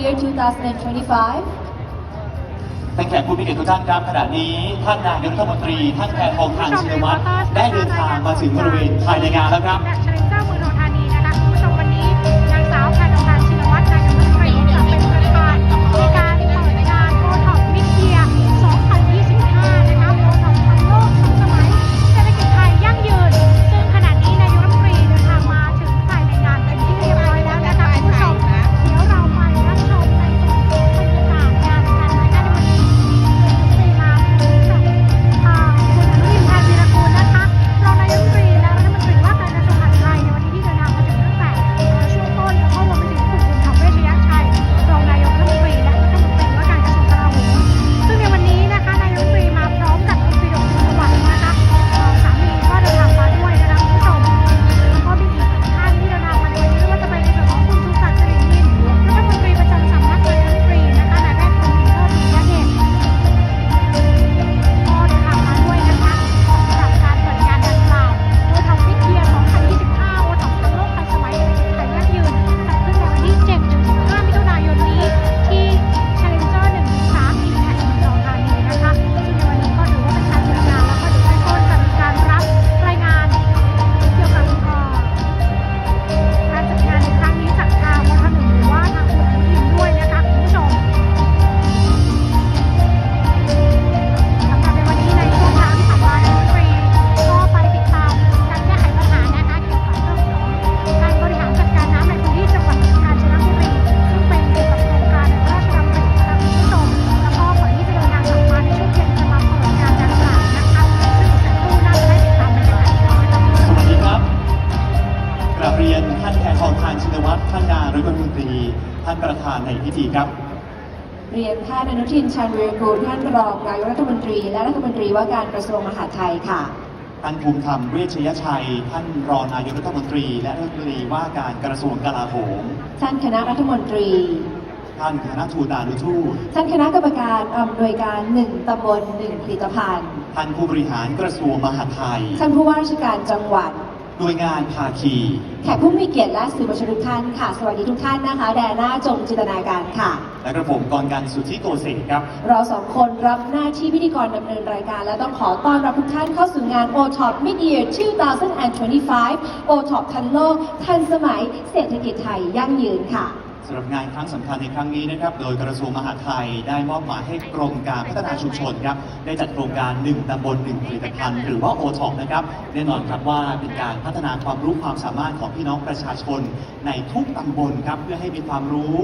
year 2025. ท่านแขกผู้มีเกียรติทุกท่านครับขณะนี้ท่านนายกรัฐมนตรีท่านแพทองทางชินวัตรได้เดินทางมาถึงบริเวณภายในงานแล้วครับ จากเชลเลนเจ้าเมืองทองธานี ประธานในพิธีครับ เรียนท่านอนุทินชาญวีรกูลท่านรองนายกรัฐมนตรี และรัฐมนตรีว่าการกระทรวงมหาดไทยค่ะท่านภูมิธรรมเวชยชัย ท่านรองนายกรัฐมนตรี และรัฐมนตรีว่าการกระทรวงกลาโหมท่านคณะรัฐมนตรี ท่านคณะทูตานุทูตท่านคณะกรรมการอำนวยการหนึ่งตำบลหนึ่งผลิตภัณฑ์ ท่านผู้บริหารกระทรวงมหาดไทย ท่านผู้ว่าราชการจังหวัด หน่วยงานภาคีแขกผู้มีเกียรติและสื่อมวลชนทุกท่านค่ะ สวัสดีทุกท่านนะคะ แดน่าจงจินตนาการค่ะ และกระผมกรกันสุทธิโกเศษครับ เราสองคนรับหน้าที่พิธีกรดำเนินรายการ และต้องขอต้อนรับทุกท่านเข้าสู่งาน OTOP Mid-Year 2025 OTOP ทันโลกทันสมัยเศรษฐกิจไทยยั่งยืนค่ะ สำหรับงานครั้งสำคัญในครั้งนี้นะครับ โดยกระทรวงมหาดไทยได้มอบหมายให้กรมการพัฒนาชุมชนครับได้จัดโครงการ 1ตำบล1ผลิตภัณฑ์หรือว่า o t o p นะครับแน่นอนครับว่าเป็นการพัฒนาความรู้ความสามารถของพี่น้องประชาชน ในทุกตำบลครับเพื่อให้มีความรู้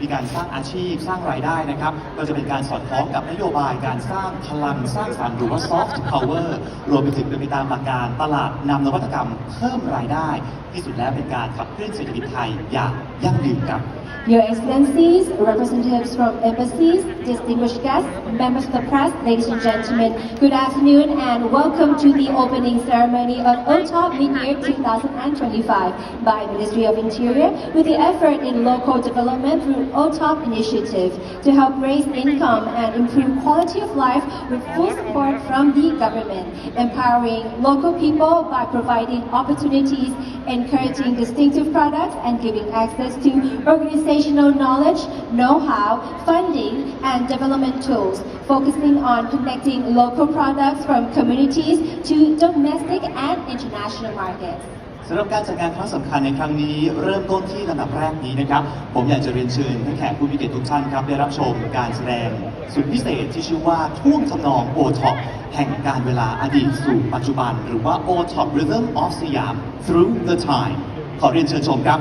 มีการสร้างอาชีพ สร้างรายได้นะครับก็จะเป็นการสอดคล้องกับนโยบายการสร้างพลังสร้างสรรค์หรือว่า soft power รวมไปถึงเป็นไปตามหลักการตลาดนำนวัตกรรมเพิ่มรายได้ ที่สุดแล้วเป็นการขับเคลื่อนเศรษฐกิจไทยอย่างยั่งยืนครับ Your Excellencies, representatives from embassies, distinguished guests, members of the press, ladies and gentlemen, good afternoon and welcome to the opening ceremony of OTOP Mid-Year 2025 by Ministry of Interior with the effort in local development through OTOP initiative to help raise income and improve quality of life with full support from the government, empowering local people by providing opportunities, encouraging distinctive products and giving access to organizational knowledge, know-how, funding, and development tools, focusing on connecting local products from communities to domestic and international markets. สำหรับการจัดงานครั้งสำคัญในครั้งนี้เริ่มต้นที่ลำดับแรกนี้นะครับ ผมอยากจะเรียนเชิญท่านแขกผู้มีเกียรติทุกท่านครับ ได้รับชมการแสดงสุดพิเศษที่ชื่อว่าท่วงทำนองโอท็อปแห่งการเวลาอดีตสู่ปัจจุบัน หรือว่า o t o p Rhythm of Siam Through the Time ขอเรียนเชิญชมครับ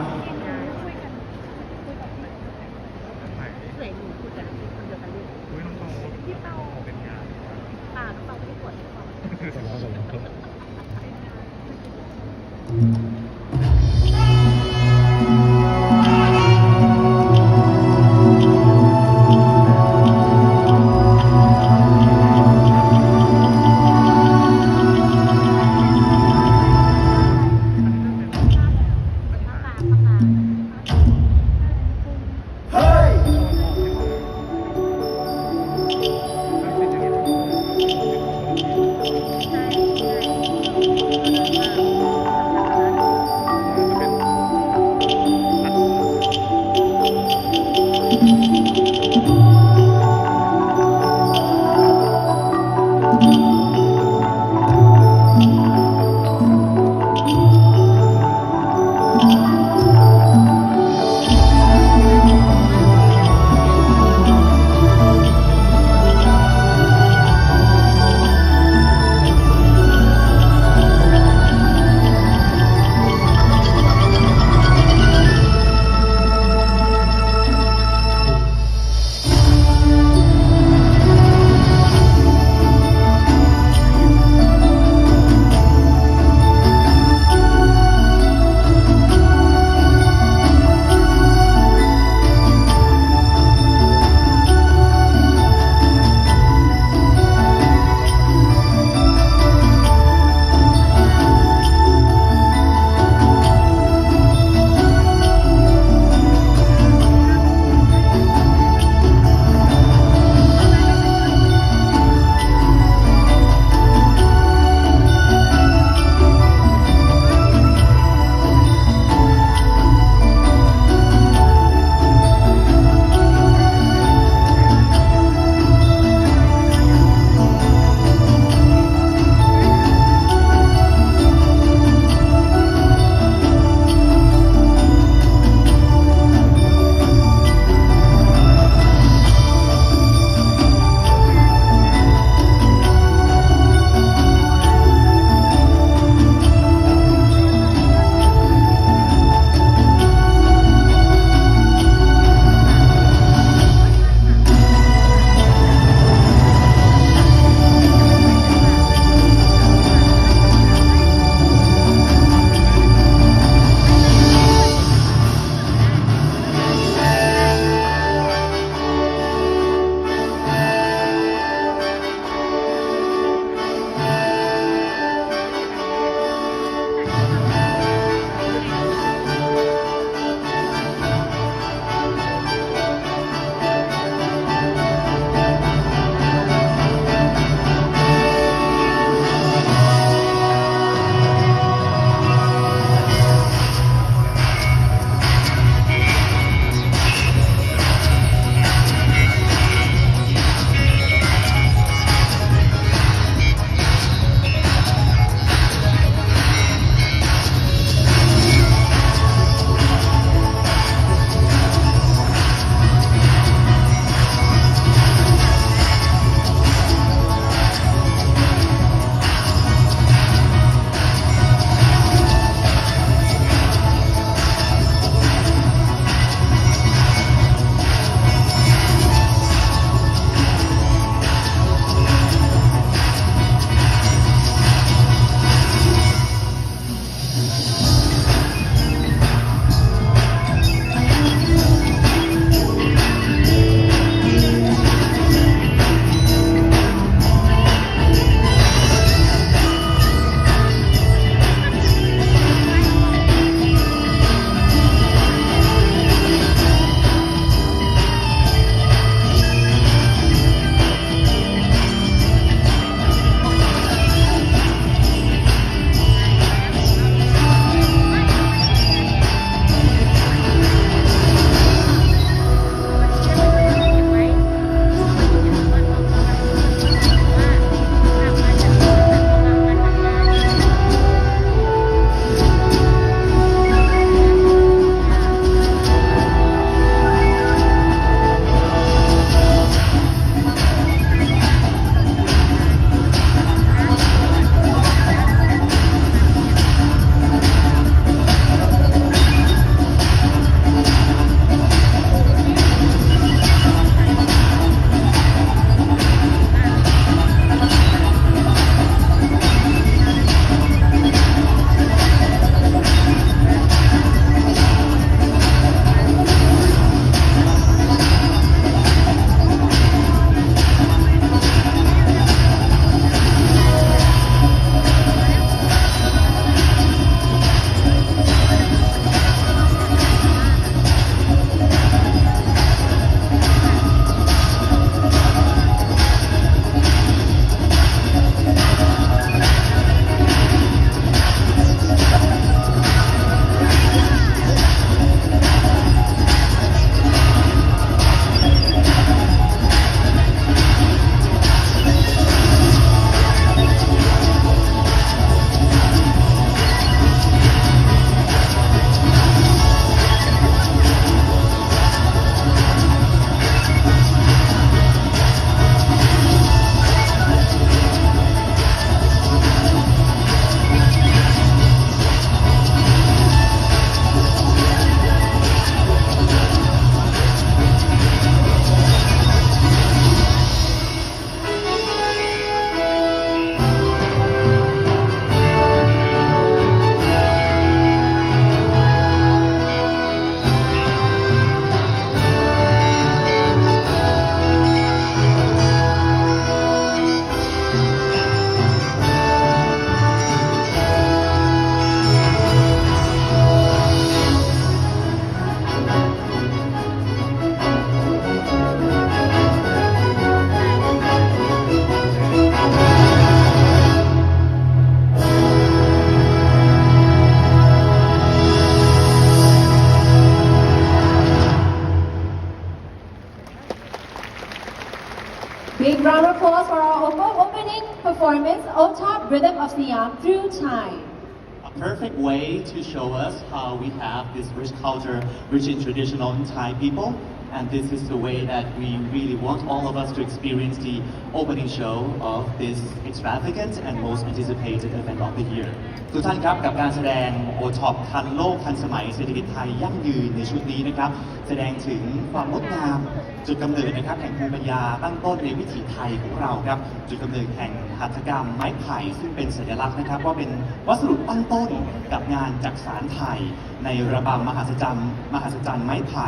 rich culture, rich in traditional Thai people. And this is the way that we really want all of us to experience the opening show of this extravagant and most anticipated event of the year. ทุกท่านครับกับการแสดงโอท็อปทันโลกทันสมัยเศรษฐกิจไทยยั่งยืนในชุดนี้นะครับ แสดงถึงความงดงามจุดกำเนิดนะครับแห่งภูมิปัญญาตั้งต้นในวิถีไทยของเราครับจุดกำเนิดแห่งหัตถกรรมไม้ไผ่ซึ่งเป็นสัญลักษณ์นะครับว่าเป็นวัสดุตั้งต้นกับงานจักสารไทย ในระบำมหัศจรรย์มหัศจรรย์ไม้ไผ่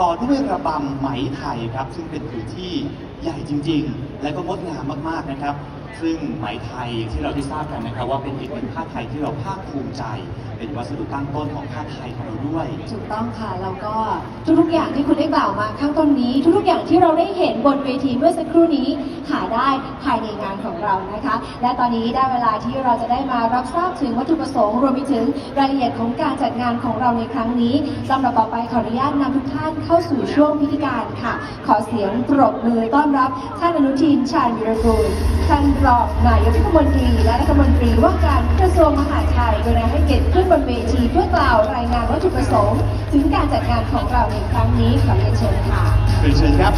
ต่อด้วยระบำไหมไทยครับซึ่งเป็นผืนที่ใหญ่จริง ๆ และก็งดงามมากๆนะครับ ซึ่งไหมไทยที่เราได้ทราบกันนะครับว่าเป็นอีกหนึ่งผ้าไทยที่เราภาคภูมิใจ เป็นวัสดุตั้งต้นของผ้าไทยของเราด้วย ถูกต้องค่ะ แล้วก็ทุกๆอย่างที่คุณได้กล่าวมาข้างต้นนี้ ทุกๆอย่างที่เราได้เห็นบนเวทีเมื่อสักครู่นี้หาได้ภายในงานของเรานะคะ และตอนนี้ได้เวลาที่เราจะได้มารับทราบถึงวัตถุประสงค์รวมไปถึงรายละเอียดของการจัดงานของเราในครั้งนี้ลำดับต่อไปขออนุญาตนำทุกท่านเข้าสู่ช่วงพิธีการค่ะ ขอเสียงปรบมือต้อนรับท่านอนุทินชาญวิรกูลท่านรองนายกรัฐมนตรีและรัฐมนตรีว่าการกระทรวงมหาดไทยโดยให้เกียรติขึ้นบนเวทีเพื่อกล่าวรายงานวัตถุประสงค์ ถึงการจัดงานของเราในครั้งนี้ขอเรียนเชิญค่ะเรียนเชิญครับ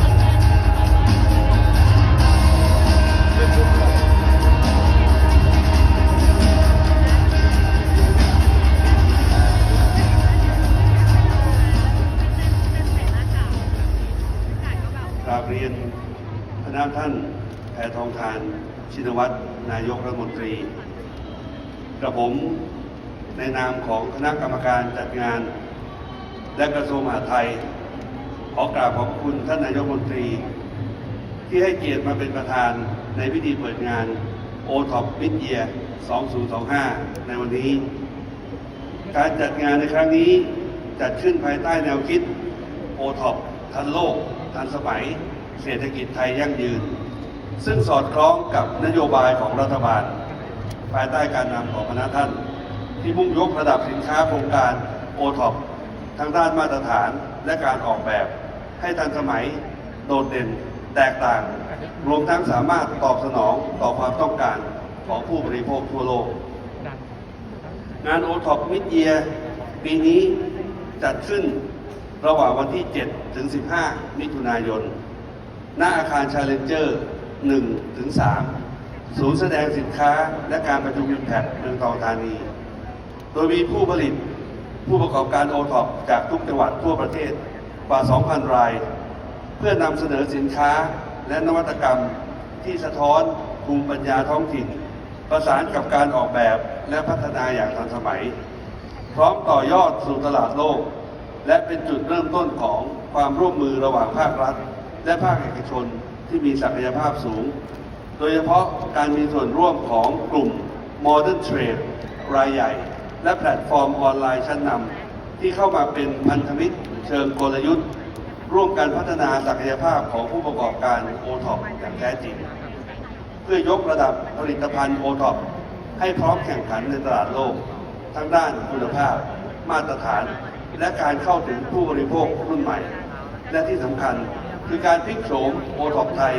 กราบเรียนคณะท่านแพทองทาน ชินวัตรนายกรัฐมนตรี กระผมในนามของคณะกรรมการจัดงาน และกระทรวงมหาดไทย ขอกราบขอบคุณท่านนายกรัฐมนตรี ที่ให้เกียรติมาเป็นประธานในพิธีเปิดงาน o t o p Mid Year 2025 ในวันนี้ การจัดงานในครั้งนี้จัดขึ้นภายใต้แนวคิดโอท็อปทันโลก ทันสมัย เศรษฐกิจไทยยั่งยืน ซึ่งสอดคล้องกับนโยบายของรัฐบาล ภายใต้การนำของคณะท่าน ที่มุ่งยกระดับสินค้าโครงการโอท็อปทั้งด้านมาตรฐานและการออกแบบ ให้ทันสมัยโดดเด่นแตกต่าง รวมทั้งสามารถตอบสนองต่อความต้องการของผู้บริโภคทั่วโลก งานโอท็อปมิดเยียปีนี้จัดขึ้นระหว่างวันที่ 7 ถึง 15 มิถุนายน ณอาคารชาเลนเจอร์ 1ถึง3ศูนย์แสดงสินค้าและการประชุมอิมแพคเมืองทองธานี โดยมีผู้ผลิตผู้ประกอบการโอท็อปจากทุกจังหวัดทั่วประเทศกว่า 2,000 ราย เพื่อนำเสนอสินค้าและนวัตกรรมที่สะท้อนภูมิปัญญาท้องถิ่น ประสานกับการออกแบบและพัฒนาอย่างทันสมัย พร้อมต่อยอดสู่ตลาดโลก และเป็นจุดเริ่มต้นของความร่วมมือระหว่างภาครัฐ และภาคเอกชน ที่มีศักยภาพสูง โดยเฉพาะการมีส่วนร่วมของกลุ่ม Modern Trade รายใหญ่ และแพลตฟอร์มออนไลน์ชั้นนำที่เข้ามาเป็นพันธมิตรเชิงกลยุทธ์ ร่วมกันพัฒนาศักยภาพของผู้ประกอบการโอท็อปอย่างแท้จริง เพื่อยกระดับผลิตภัณฑ์โอท็อปให้พร้อมแข่งขันในตลาดโลก ทั้งด้านคุณภาพ มาตรฐาน และการเข้าถึงผู้บริโภครุ่นใหม่ และที่สำคัญ คือการพลิกโฉมโอท็อปไทย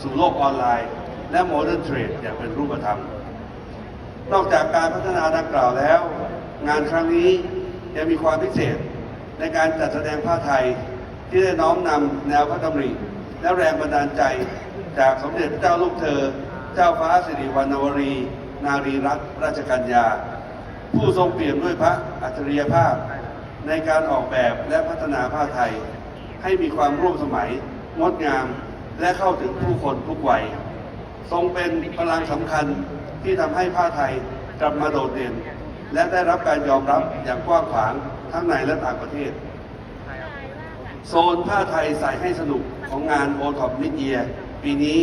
สู่โลกออนไลน์ และโมเดิร์นเทรดอย่างเป็นรูปธรรม นอกจากการพัฒนาดังกล่าวแล้ว งานครั้งนี้ยังมีความพิเศษในการจัดแสดงผ้าไทยที่ได้น้อมนำแนวพระดำริ และแรงบันดาลใจ จากสมเด็จพระเจ้าลูกเธอ เจ้าฟ้าสิริวัณวรี นารีรัตนราชกัญญา ผู้ทรงเปี่ยมด้วยพระอัจฉริยภาพ ในการออกแบบและพัฒนาผ้าไทย ให้มีความร่วมสมัย งดงาม และเข้าถึงผู้คนทุกวัย ทรงเป็นพลังสำคัญที่ทำให้ผ้าไทยกลับมาโดดเด่น และได้รับการยอมรับอย่างกว้างขวางทั้งในและต่างประเทศ โซนผ้าไทยใส่ให้สนุกของงานโอท็อปมิเยียปีนี้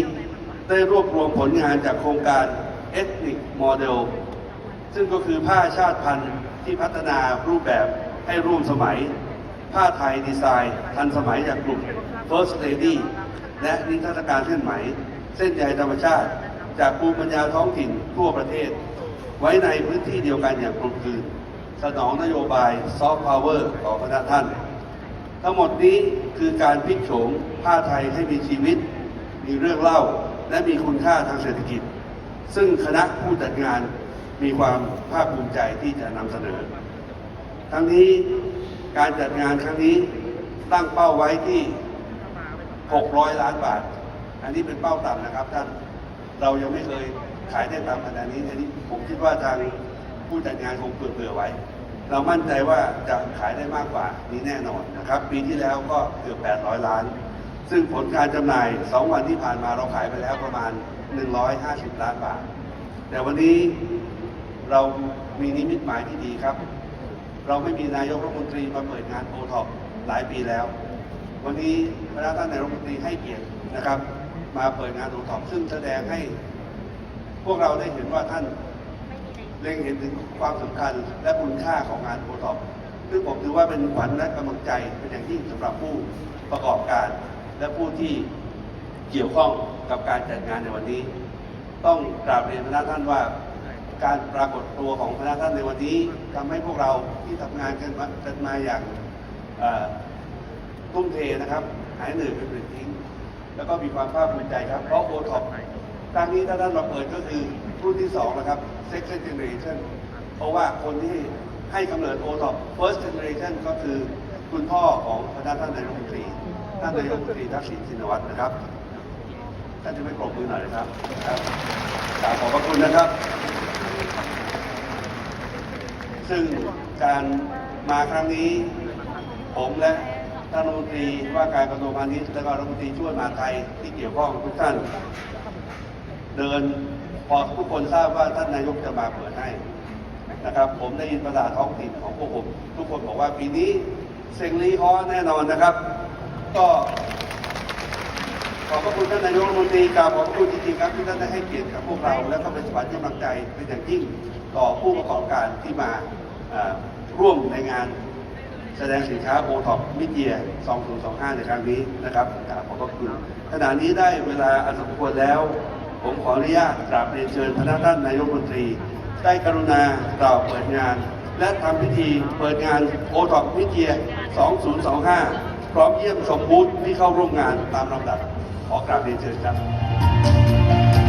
ได้รวบรวมผลงานจากโครงการ Ethnic Model ซึ่งก็คือผ้าชาติพันธุ์ที่พัฒนารูปแบบให้ร่วมสมัย ผ้าไทยดีไซน์ ทันสมัยจากกลุ่ม First Lady และนิทรรศการเส้นไหมเส้นใยธรรมชาติ จากภูมิปัญญาท้องถิ่นทั่วประเทศ ไว้ในพื้นที่เดียวกันอย่างกลมกลืนสนองนโยบายซอฟต์พาวเวอร์ของคณะท่าน ทั้งหมดนี้คือการพลิกโฉมผ้าไทยให้มีชีวิต มีเรื่องเล่าและมีคุณค่าทางเศรษฐกิจ ซึ่งคณะผู้จัดงานมีความภาคภูมิใจที่จะนำเสนอ ทั้งนี้ การจัดงานครั้งนี้ตั้งเป้าไว้ที่ 600 ล้านบาท อันนี้เป็นเป้าต่ำนะครับท่าน เรายังไม่เคยขายได้ตามขนาดนี้ อันนี้ผมคิดว่าทางผู้จัดงานคงเผื่อไว้ เรามั่นใจว่าจะขายได้มากกว่านี้แน่นอนนะครับ ปีที่แล้วก็เกือบ 800 ล้าน ซึ่งผลการจำหน่าย 2 วันที่ผ่านมาเราขายไปแล้วประมาณ 150 ล้านบาท แต่วันนี้เรามีนิมิตหมายที่ดีครับ เราไม่มีนายกรัฐมนตรีมาเปิดงานโอท็อปหลายปีแล้ว วันนี้พระท่านนายกรัฐมนตรีให้เกียรตินะครับ มาเปิดงานโอท็อปซึ่งแสดงให้ พวกเราได้เห็นว่าท่านเล็งเห็นถึงความสำคัญและคุณค่าของงานโอท็อปซึ่งผมถือว่าเป็นขวัญและกำลังใจเป็นอย่างยิ่งสำหรับผู้ประกอบการ และผู้ที่เกี่ยวข้องกับการจัดงานในวันนี้ ต้องกราบเรียนพระท่านว่า การปรากฏตัวของพระท่านในวันนี้ทำให้พวกเราที่ทำงานกันมากันมาอย่างเอ่อทุ่มเทนะครับ หายเหนื่อยเป็นปลิดทิ้ง แล้วก็มีความภาคภูมิใจครับ เพราะโอท็อปครั้งนี้ถ้าท่านมาเปิดก็คือรุ่นที่สองนะครับ second generation เพราะว่าคนที่ให้กำเนิดโอท็อป first generation ก็คือคุณพ่อของพระท่านนายกรัฐมนตรีท่านนายกรัฐมนตรีทักษิณชินวัตรนะครับท่านจะไม่ปรบมือหน่อยนะครับครับขอบพระคุณนะครับ ซึ่งการมาครั้งนี้ ผมและท่านรัฐมนตรีว่าการกระทรวงพาณิชย์และก็รัฐมนตรีช่วยมหาไทยที่เกี่ยวข้องทุกท่าน เดินพอทุกคนทราบว่าท่านนายกจะมาเปิดให้นะครับ ผมได้ยินภาษาท้องถิ่นของพวกผม ทุกคนบอกว่าปีนี้เซงลีฮอแน่นอนนะครับ ก็ ขอบพระคุณท่านนายกรัฐมนตรีกราบขอบพระคุณจริงๆครับที่ท่านได้ให้เกียรติกับพวกเราและก็เป็นขวัญกำลังใจเป็นอย่างยิ่งต่อผู้ประกอบการที่มาร่วมในงานแสดงสินค้าโอท็อปมิเดีย 2025 ในครั้งนี้นะครับกราบขอบพระคุณขณะนี้ได้เวลาอันสมควรแล้ว ผมขออนุญาตกราบเรียนเชิญพระท่านนายกรัฐมนตรี ได้กรุณากล่าวเปิดงาน และทำพิธีเปิดงานโอท็อปมิเดีย 2025 พร้อมเยี่ยมชมบูธที่เข้าร่วมงานตามลำดับ ขอกราบเรียนเชิญครับ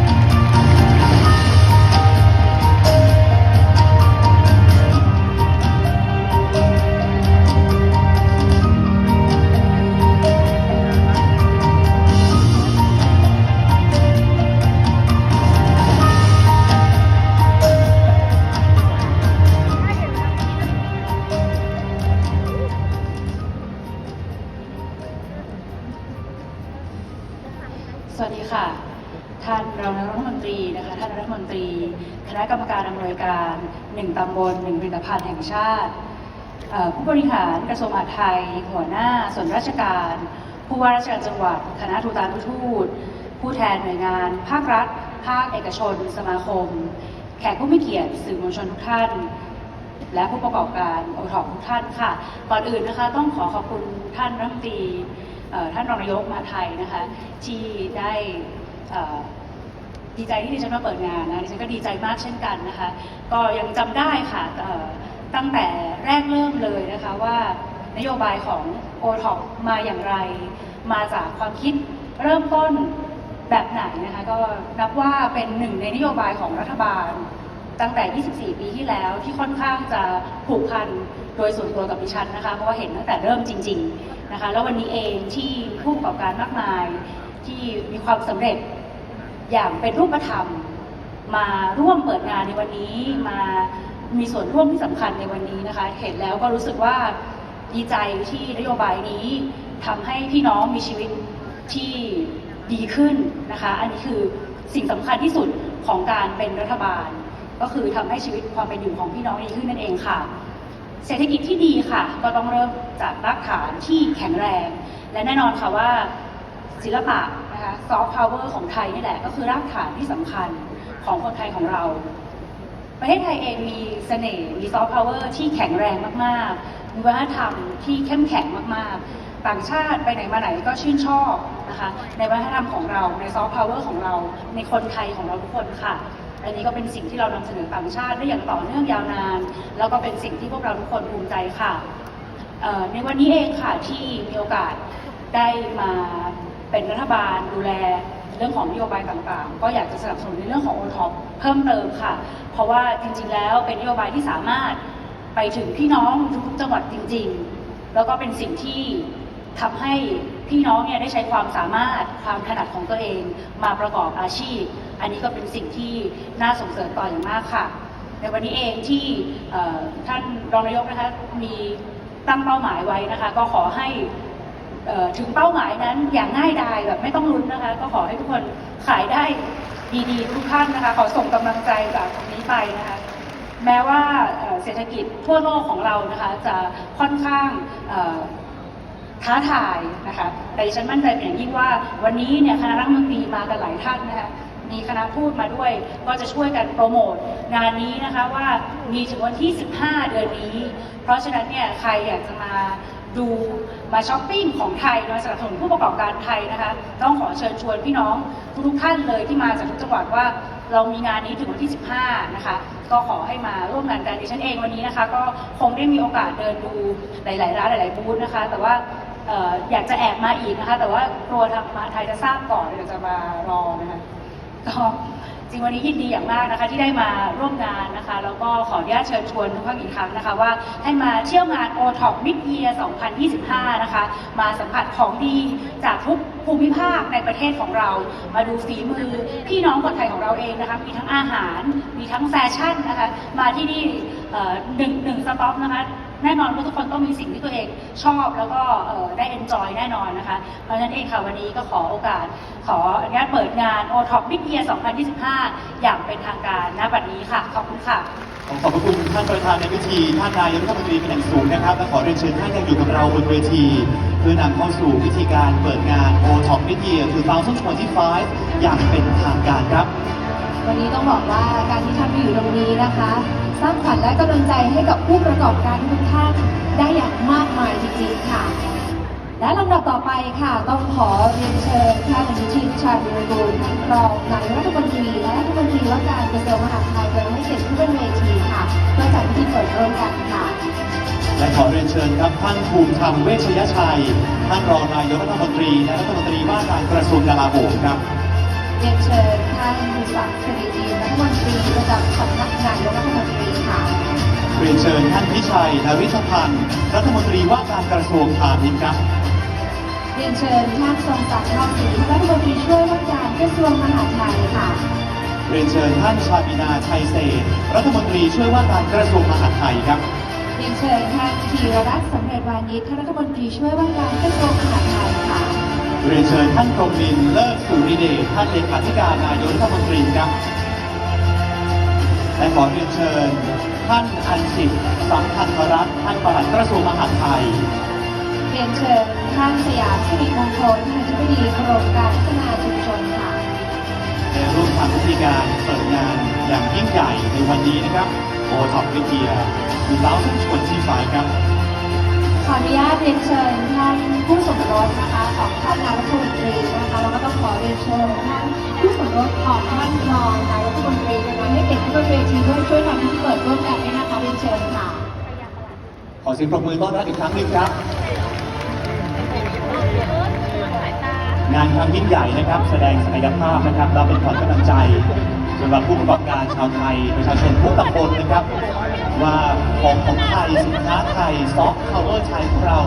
สวัสดีค่ะ ท่านรองนายกรัฐมนตรีนะคะ ท่านรัฐมนตรี คณะกรรมการอำนวยการหนึ่งตำบลหนึ่งผลิตภัณฑ์แห่งชาติ ผู้บริหารกระทรวงมหาดไทย หัวหน้า ส่วนราชการ ผู้ว่าราชการจังหวัด คณะทูตานุทูต ผู้แทนหน่วยงาน ภาครัฐ ภาคเอกชน สมาคม แขกผู้มีเกียรติ สื่อมวลชนทุกท่านและผู้ประกอบการโอทอปทุกท่านค่ะ ก่อนอื่นนะคะต้องขอขอบคุณท่านรัฐมนตรี ท่านรองนายกมาไทยนะคะที่ได้ดีใจที่ดิฉันมาเปิดงานนะดิฉันก็ดีใจมากเช่นกันนะคะ ก็ยังจำได้ค่ะตั้งแต่แรกเริ่มเลยนะคะว่านโยบายของโอท็อปมาอย่างไร มาจากความคิดเริ่มต้นแบบไหนนะคะก็นับว่าเป็นหนึ่งในนโยบายของรัฐบาล ตั้งแต่ 24 ปีที่แล้วที่ค่อนข้างจะผูกพันโดยส่วนตัวกับดิฉันนะคะ เพราะว่าเห็นตั้งแต่เริ่มจริง ๆนะคะ แล้ววันนี้เองที่ผู้ประกอบการมากมายที่มีความสำเร็จอย่างเป็นรูปธรรม มาร่วมเปิดงานในวันนี้มามีส่วนร่วมที่สำคัญในวันนี้นะคะ เห็นแล้วก็รู้สึกว่าดีใจที่นโยบายนี้ทำให้พี่น้องมีชีวิตที่ดีขึ้นนะคะ อันนี้คือสิ่งสำคัญที่สุดของการเป็นรัฐบาล ก็คือทำให้ชีวิตความเป็นอยู่ของพี่น้องดีขึ้นนั่นเองค่ะ เศรษฐกิจที่ดีค่ะ ก็ต้องเริ่มจากรากฐานที่แข็งแรง และแน่นอนค่ะว่าศิลปะนะคะซอฟต์พาวเวอร์ของไทยนี่แหละก็คือรากฐานที่สำคัญของคนไทยของเรา ประเทศไทยเองมีเสน่ห์มีซอฟต์พาวเวอร์ที่แข็งแรงมากๆมีวัฒนธรรมที่เข้มแข็งมากๆ ต่างชาติไปไหนมาไหนก็ชื่นชอบนะคะในวัฒนธรรมของเราในซอฟต์พาวเวอร์ของเราในคนไทยของเราทุกคนค่ะ อันนี้ก็เป็นสิ่งที่เรานำเสนอต่างชาติได้อย่างต่อเนื่องยาวนาน แล้วก็เป็นสิ่งที่พวกเราทุกคนภูมิใจค่ะในวันนี้เองค่ะที่มีโอกาสได้มาเป็นรัฐบาลดูแลเรื่องของนโยบายต่างๆ ก็อยากจะสนับสนุนในเรื่องของ o t o p เพิ่มเติมค่ะ เพราะว่าจริงๆแล้วเป็นนโยบายที่สามารถไปถึงพี่น้องทุกๆจังหวัดจริง ๆ แล้วก็เป็นสิ่งที่ ทำให้พี่น้องเนี่ยได้ใช้ความสามารถความถนัดของตัวเองมาประกอบอาชีพ อันนี้ก็เป็นสิ่งที่น่าส่งเสริมต่ออย่างมากค่ะ ในวันนี้เองที่ท่านรองนายกนะคะมีตั้งเป้าหมายไว้นะคะ ก็ขอให้ถึงเป้าหมายนั้นอย่างง่ายดายแบบไม่ต้องลุ้นนะคะ ก็ขอให้ทุกคนขายได้ดีๆ ทุกท่านนะคะ ขอส่งกำลังใจจากตรงนี้ไปนะคะ แม้ว่าเศรษฐกิจทั่วโลกของเรานะคะ จะค่อนข้าง ท้าทายนะคะแต่ดิฉันมั่นใจเป็นอย่างยิ่งว่าวันนี้เนี่ยคณะรัฐมนตรีมากันหลายท่านนะคะมีคณะพูดมาด้วยก็จะช่วยกันโปรโมทงานนี้นะคะว่ามีถึงวันที่ 15 เดือนนี้ เพราะฉะนั้นเนี่ยใครอยากจะมาดูมาช้อปปิ้งของไทยมาสนับสนุนผู้ประกอบการไทยนะคะต้องขอเชิญชวนพี่น้องทุกท่านเลยที่มาจากทุกจังหวัดว่าเรามีงานนี้ถึงวันที่ 15 นะคะ ก็ขอให้มาร่วมงานกันดิฉันเองวันนี้นะคะ ก็คงได้มีโอกาสเดินดูหลาย ๆ ร้านหลาย ๆ บูธนะคะ แต่ว่า เอ่ออยากจะแอบมาอีกนะคะ แต่ว่ากลัวทางมหาไทยจะทราบก่อนเดี๋ยวจะมารอนะคะก็จริงวันนี้ยินดีอย่างมากนะคะที่ได้มาร่วมงานนะคะ แล้วก็ขออนุญาตเชิญชวนทุกท่านอีกครั้งนะคะ ว่าให้มาเที่ยวงาน o t o p Mid Year 2025 นะคะ มาสัมผัสของดีจากทุกภูมิภาคในประเทศของเรา มาดูฝีมือพี่น้องคนไทยของเราเองนะคะ มีทั้งอาหาร มีทั้งแฟชั่นนะคะ มาที่นี่หนึ่งหนึ่งสต็อปนะคะ แน่นอนว่าทุกคนต้องมีสิ่งที่ตัวเองชอบแล้วก็ได้ enjoy แน่นอนนะคะ เพราะฉะนั้นเองค่ะวันนี้ก็ขอโอกาส ขออนุญาตเปิดงาน o t o p Big Year 2025 อย่างเป็นทางการณบัดนี้ค่ะ ขอบคุณค่ะขอขอบพระคุณท่านประธานในพิธีท่านนายกรัฐมนตรีเป็นอย่างสูงนะครับและขอเรียนเชิญท่านยังอยู่กับเราบนเวที เพื่อนำเข้าสู่พิธีการเปิดงาน o t o p Mid Year 2025อย่างเป็นทางการครับ วันนี้ต้องบอกว่าการที่ท่านมาอยู่ตรงนี้นะคะสร้างขวัญและกำลังใจให้กับผู้ประกอบการทุกท่านได้อย่างมากมายจริงๆค่ะ และลำดับต่อไปค่ะ ต้องขอเรียนเชิญท่านอนุทินชาญวิรกูรองนายรัฐมนตรีและรัฐมนตรีว่าการกระทรวงมหาดไทยโดยให้เกียรติขึ้นบนเวทีค่ะเพื่อจัดพิธีเปิดร่วมกันค่ะและขอเรียนเชิญครับท่านภูมิธรรมเวชยชัย ท่านรองนายกรัฐมนตรีและรัฐมนตรีว่าการกระทรวงกลาโหมครับ เรียนเชิญท่านศักดิ์สิริดีรัฐมนตรีประจำสำนักนายกรัฐมนตรีค่ะเรียนเชิญท่านพิชัยนริชพันธ์รัฐมนตรีว่าการกระทรวงพาณิชย์ครับเรียนเชิญท่านทรงศักดิ์ทองศรีรัฐมนตรีช่วยว่าการกระทรวงมหาดไทยค่ะเรียนเชิญท่านชาบินาชัยเศรษฐ์รัฐมนตรีช่วยว่าการกระทรวงมหาดไทยครับเรียนเชิญท่านธีรรัตน์สำเร็จวานิชท่านรัฐมนตรีช่วยว่าการกระทรวงมหาดไทยค่ะ เรียนเชิญท่านกรมนินทร์เลิศสุริเดชท่านเลขาธิการนายกรัฐมนตรีครับและขอเรียนเชิญ ท่านอันสิทธิ์สัมพันธรัตน์ท่านปลัดกระทรวงมหาดไทย เรียนเชิญท่านสยามสิริมงคลท่านอธิบดีกรมการพัฒนาชุมชนค่ะในร่วมทำพิธีการเปิดงานอย่างยิ่งใหญ่ในวันนี้นะครับโอท็อปวิเทียคือเล้าทุกชนที่ฝ่ายครับ ขออนุญาตเรียนเชิญท่านผู้สมรสนะคะของท่านนายกรัฐมนตรีนะคะแล้วก็ต้องขอเรียนเชิญท่านผู้สมรสของท่านรองนายกรัฐมนตรีนะคะให้เกียรติขึ้นบนเวทีด้วยช่วยทำพิธีเปิดร่วมกันด้วยนะคะเรียนเชิญค่ะ ขอเสียงปรบมือต้อนรับอีกครั้งหนึ่งครับ งานครั้งยิ่งใหญ่นะครับ แสดงศักยภาพนะครับเราเป็นขวัญกำลังใจ สำหรับผู้ประกอบการชาวไทยประชาชนทุกตำบลนะครับ ว่าของของไทยสินค้าไทยซอฟต์พวเวอร์ไทยของเรา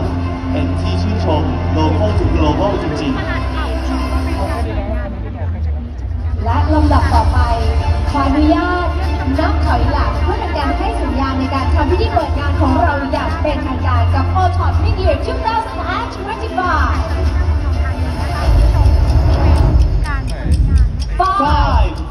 เป็นที่ชื่นชมโลโก้จุงโลโก้จริงๆ และลำดับต่อไปขออนุญาตนับถอยหลังเพื่อเป็นการให้สัญญาณในการทำพิธีเปิดงานของเราอย่างเป็นทางการกับโอช็อตมิเดียชิปเตอร์ o p Media 2025 Five,